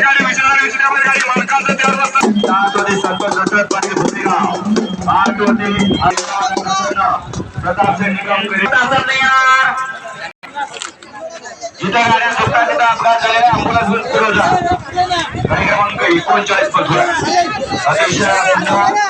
गाडी विचारणारी विचारणारी मालकाचं चार वाजता. सात होते संतोष दशरथ पाटील भोसेगाव आठ जिथं गाड्या सुटतात तिथं अपघात झालेला अँब्युलन्स पुरवठा. क्रमांक एकोणचाळीस मधुरा अतिशय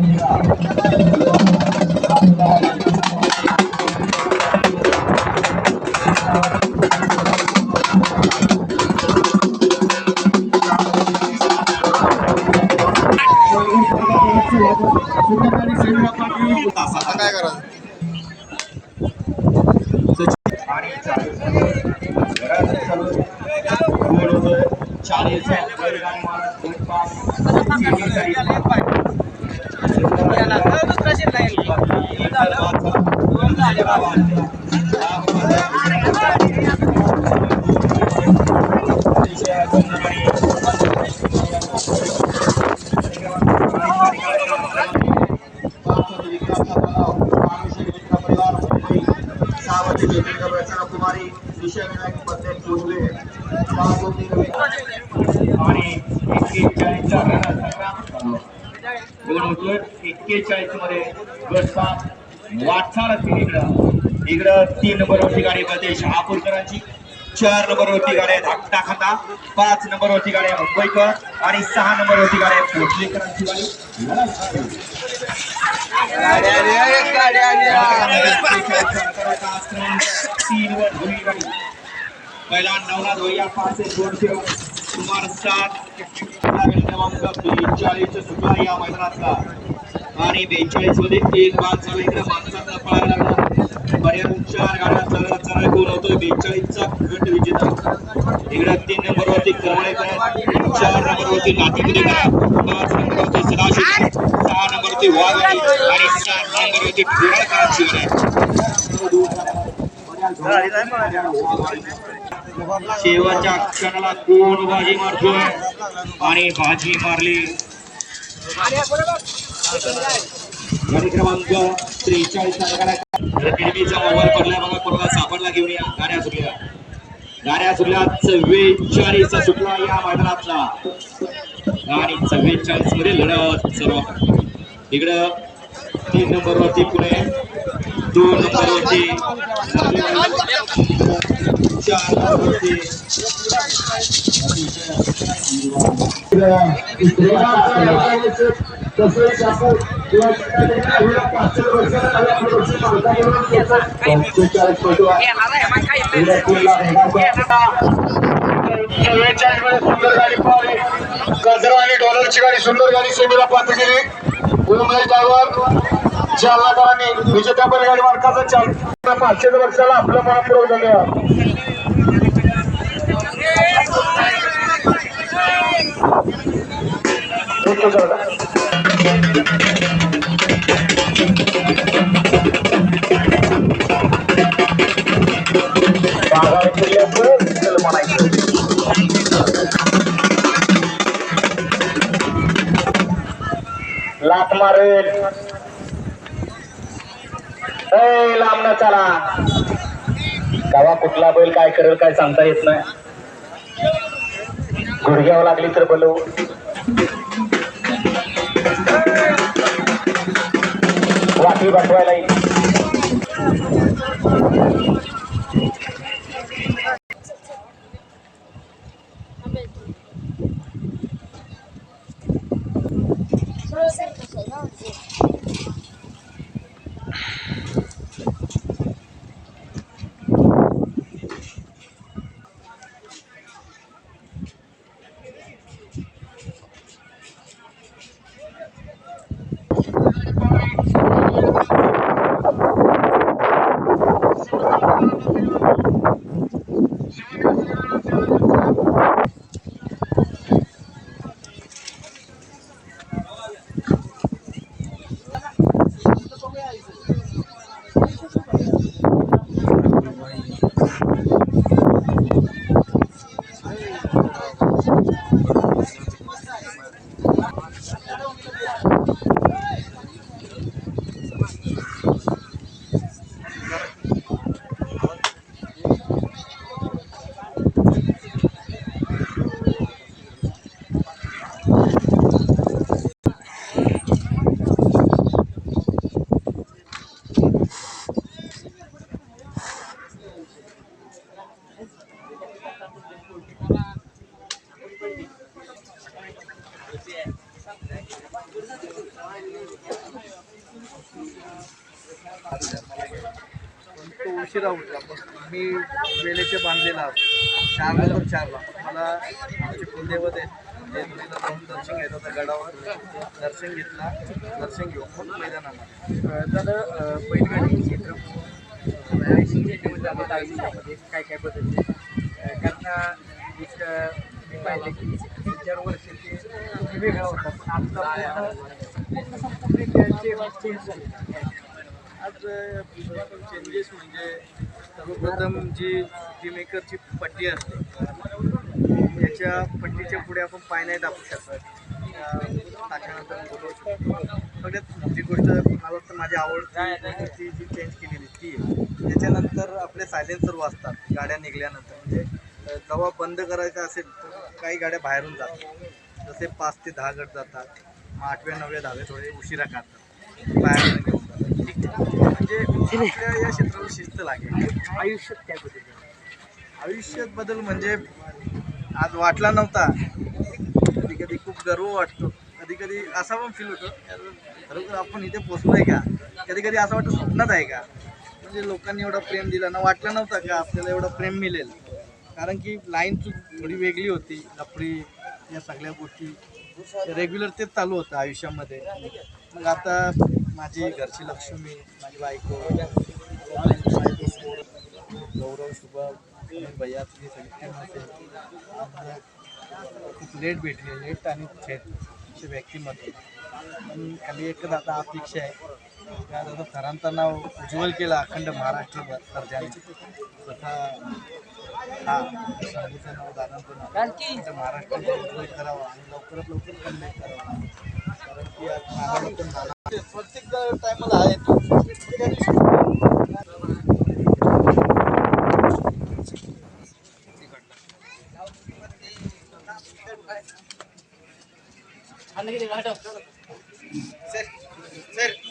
चार वर्चस्व एकोणचाळीस गाडी काय क्रमांक चार करायचं कुमारी दोन होतोय एक्केचाळीसमध्ये वाटचाल असतील इकडं. इकडं तीन नंबरवरची गाडी पळते शहापूरकरांची चार नंबरवरती गाडी आहे धाकटा खाता. पाच नंबरवरती गाडी आहे मुंबईकर आणि सहा नंबरवरती गाडी आहे पोटलेकरांची गाडी. तीन वर धुरी गाडी. पहिला नवनाथ भैया पाच दोनशे क्रमांक बेचाळीस सुटला या मैदानातला आणि बेचाळीसमध्ये एक बाद झाला. इकडे माणसाचा पळायला लागला. बऱ्याच चार गाड्या चढा चढा गोल होतोय. बेचाळीसचा गट विजेता. इकडे तीन नंबर वरती करवळेकर चार नंबर वरती नातीमध्ये पाच नंबर वरती सदाशिव सहा नंबर वरती वाघ आणि सात नंबरवरती ठोराळकरांची गाडी शेवटच्या क्षणाला कोण बाजी मारतोय. आणि बाजी मारली. गाडी क्रमांक त्रेचाळीस नेहमीचा मोबाईल पडला बघा कोणाला सापडला घेऊन या. गाड्या सुटल्या. गाड्या सुटल्या चव्वेचाळीस सुटला या मैदानातला. आणि चव्वेचाळीसमध्ये लढत सर्व इकडं तीन नंबरवरती पुणे दोन नंबरवरती चार नंबरवरती चव्वेचाळीसमध्ये सुंदर गाडी पळाली गजरा आणि डॉलरची गाडी सुंदर गाडी सेमीला पात्र केली उमेश ड्रायव्हर जालनाकरांनी विजेत्या बैलगाडी मार्गाचा चाल. पाचशे वर्षाला आपलं मन पुरवलेलं येतो लात मारेल. लांब न चला. गावा कुठला बैल काय करेल काय सांगता येत नाही. गुडघ्यावर लागली तर बोलू. वाटी बसवायला येईल. उशिरा उठला. पण मी वेळेचे बांधलेला होतो. चारला तर चारला. मला आमचे कुलदेवत आहेत. जेजुरीला जाऊन दर्शन घेत होतं गडावर दर्शन घेतला. दर्शन घेऊन मग मैदानामध्ये. दादा बैलगाडी क्षेत्रमध्ये आपण आयुष्यामध्ये काय काय बदलले कारण एक मी पाहिलं की चार वर्ष ते वेगळा होता. पण आत्ता पूर्ण संपूर्ण चेंज झाले आज चेंजेस म्हणजे सर्वप्रथम जी जी मेकरची पट्टी असते याच्या पट्टीच्या पुढे आपण पाय नाही दाबू शकत. त्याच्यानंतर सगळ्यात मोठी गोष्ट मला तर माझी आवड ती जी चेंज केलेली ती आहे. त्याच्यानंतर आपले सायलेन्सर वाजतात गाड्या निघाल्यानंतर. म्हणजे अ, जेव्हा बंद करायचा असेल तर काही गाड्या बाहेरून जातात. जसे पाच ते दहा गट जातात. मग आठव्या नवव्या दहाव्या थोडे उशिरा काढतात. बाहेर घेऊन जातात ठीक आहे म्हणजे आपल्या या क्षेत्राला शिस्त लागेल. आयुष्यात काय बदलले आयुष्यात बदल म्हणजे आज वाटला नव्हता. कधी कधी खूप गर्व वाटतो. कधी कधी असा पण फील होतो यार, खरोखर आपण इथे पोचलोय का? कधी कधी असं वाटतं स्वप्नात आहे का? म्हणजे लोकांनी एवढं प्रेम दिलं ना वाटलं नव्हतं का आपल्याला एवढं प्रेम मिळेल? कारण की लाईन थोडी वेगळी होती. लफडी या सगळ्या गोष्टी रेग्युलर तेच चालू होतं आयुष्यामध्ये. मग आता माझी घरची लक्ष्मी माझी बायको गौरव शुभम भैया तुझी सगळी team असेल. खूप लेट भेटली लेट आणि थेट असे व्यक्तिमत्व. पण खाली एकच आता अपेक्षा आहे. त्या दादा सरांचं नाव उज्ज्वल केलं अखंड महाराष्ट्र दर्जाने. स्वतः हा. आमच्या महाराष्ट्रात उज्ज्वल करावं आणि लवकरात लवकर कमबॅक करावं. कारण की आज नावाला पण प्रत्येक टायमाला आहे दिवशी सर सर.